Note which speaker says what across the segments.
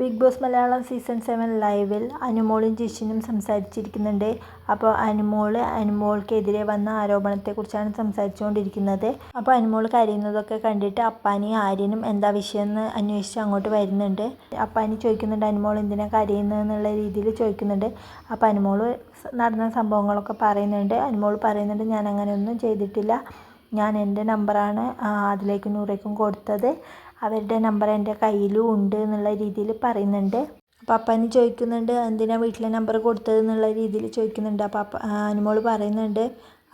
Speaker 1: Bigg Boss Malayalam season seven ലൈവിൽ അനുമോളും ജിഷിനും സംസാരിച്ചിരിക്കുന്നുണ്ട്. അപ്പോൾ അനുമോൾ അനുമോൾക്കെതിരെ വന്ന ആരോപണത്തെക്കുറിച്ചാണ് സംസാരിച്ചുകൊണ്ടിരിക്കുന്നത്. അപ്പോൾ അനുമോൾ കരയുന്നതൊക്കെ കണ്ടിട്ട് അപ്പാനി ആര്യനും എന്താ വിഷയമെന്ന് അന്വേഷിച്ച് അങ്ങോട്ട് വരുന്നുണ്ട്. അപ്പാനി ചോദിക്കുന്നുണ്ട് അനുമോൾ എന്തിനാ കരയുന്നതെന്നുള്ള രീതിയിൽ ചോദിക്കുന്നുണ്ട്. അപ്പോൾ അനുമോൾ നടന്ന സംഭവങ്ങളൊക്കെ പറയുന്നുണ്ട്. അനുമോൾ പറയുന്നുണ്ട് ഞാൻ അങ്ങനെയൊന്നും ചെയ്തിട്ടില്ല. ഞാൻ എന്റെ നമ്പറാണ് അതിലേക്കും നൂറേക്കും കൊടുത്തത്. അവരുടെ നമ്പർ എന്റെ കയ്യിലും ഉണ്ട് എന്നുള്ള രീതിയിൽ പറയുന്നുണ്ട്. അപ്പോൾ അപ്പാനി ചോദിക്കുന്നുണ്ട് എന്തിനാണ് വീട്ടിലെ നമ്പർ കൊടുത്തത്? എന്നുള്ള രീതിയിൽ ചോദിക്കുന്നുണ്ട്. അപ്പോൾ അപ്പ അനുമോൾ പറയുന്നുണ്ട്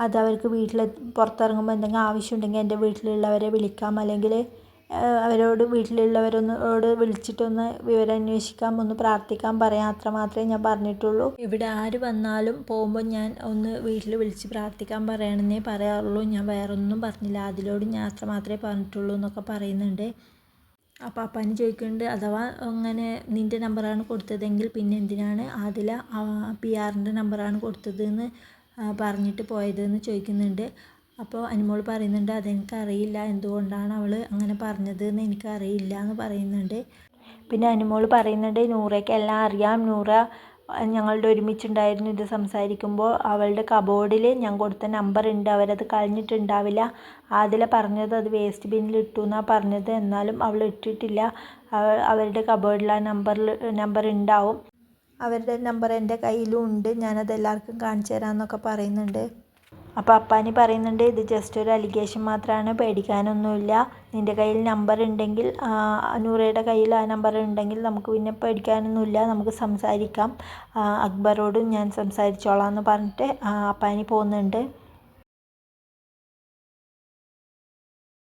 Speaker 1: അത് അവർക്ക് വീട്ടിൽ പുറത്തിറങ്ങുമ്പോൾ എന്തെങ്കിലും ആവശ്യമുണ്ടെങ്കിൽ എന്റെ വീട്ടിലുള്ളവരെ വിളിക്കാം. അല്ലെങ്കിൽ അവരോട് വീട്ടിലുള്ളവരൊന്നോട് വിളിച്ചിട്ടൊന്ന് വിവരം അന്വേഷിക്കാം ഒന്ന് പ്രാർത്ഥിക്കാൻ പറയാം. അത്ര മാത്രമേ ഞാൻ പറഞ്ഞിട്ടുള്ളൂ. ഇവിടെ ആര് വന്നാലും പോകുമ്പോൾ ഞാൻ ഒന്ന് വീട്ടിൽ വിളിച്ച് പ്രാർത്ഥിക്കാൻ പറയണമെന്നേ പറയാറുള്ളൂ. ഞാൻ വേറൊന്നും പറഞ്ഞില്ല. അതിലോട് ഞാൻ അത്ര മാത്രമേ പറഞ്ഞിട്ടുള്ളൂ എന്നൊക്കെ പറയുന്നുണ്ട്. അപ്പോൾ അപ്പാന് ചോദിക്കുന്നുണ്ട് അഥവാ അങ്ങനെ നിന്റെ നമ്പറാണ് കൊടുത്തതെങ്കിൽ പിന്നെ എന്തിനാണ് ആദില പി ആറിന്റെ നമ്പറാണ് കൊടുത്തതെന്ന് പറഞ്ഞിട്ട് പോയതെന്ന് ചോദിക്കുന്നുണ്ട്. അപ്പോൾ അനുമോൾ പറയുന്നുണ്ട് അതെനിക്കറിയില്ല എന്തുകൊണ്ടാണ് അവൾ അങ്ങനെ പറഞ്ഞത് എന്ന് എനിക്കറിയില്ല എന്ന് പറയുന്നുണ്ട്. പിന്നെ അനുമോൾ പറയുന്നുണ്ട് നൂറയ്ക്ക് എല്ലാം അറിയാം നൂറ ഞങ്ങളുടെ ഒരുമിച്ചുണ്ടായിരുന്നു ഇത് സംസാരിക്കുമ്പോൾ. അവളുടെ കബോർഡിൽ ഞാൻ കൊടുത്ത നമ്പർ ഉണ്ട്. അവരത് കളഞ്ഞിട്ടുണ്ടാവില്ല. ആദില പറഞ്ഞത് അത് വേസ്റ്റ് ബിന്നിൽ ഇട്ടു എന്നാണ് പറഞ്ഞത്. എന്നാലും അവൾ ഇട്ടിട്ടില്ല. അവരുടെ കബോർഡിൽ ആ നമ്പറിൽ നമ്പർ ഉണ്ടാവും. അവരുടെ നമ്പർ എന്റെ കയ്യിലും ഉണ്ട്. ഞാനത് എല്ലാവർക്കും കാണിച്ചു തരാമെന്നൊക്കെ പറയുന്നുണ്ട്. അപ്പോൾ അപ്പാനി പറയുന്നുണ്ട് ഇത് ജസ്റ്റ് ഒരു അലിഗേഷൻ മാത്രമാണ് പേടിക്കാനൊന്നുമില്ല. നിന്റെ കയ്യിൽ നമ്പർ ഉണ്ടെങ്കിൽ നൂറയുടെ കയ്യിൽ ആ നമ്പർ ഉണ്ടെങ്കിൽ നമുക്ക് പിന്നെ പേടിക്കാനൊന്നുമില്ല നമുക്ക് സംസാരിക്കാം. അക്ബറോടും ഞാൻ സംസാരിച്ചോളാം എന്ന് പറഞ്ഞിട്ട് അപ്പാനി പോകുന്നുണ്ട്.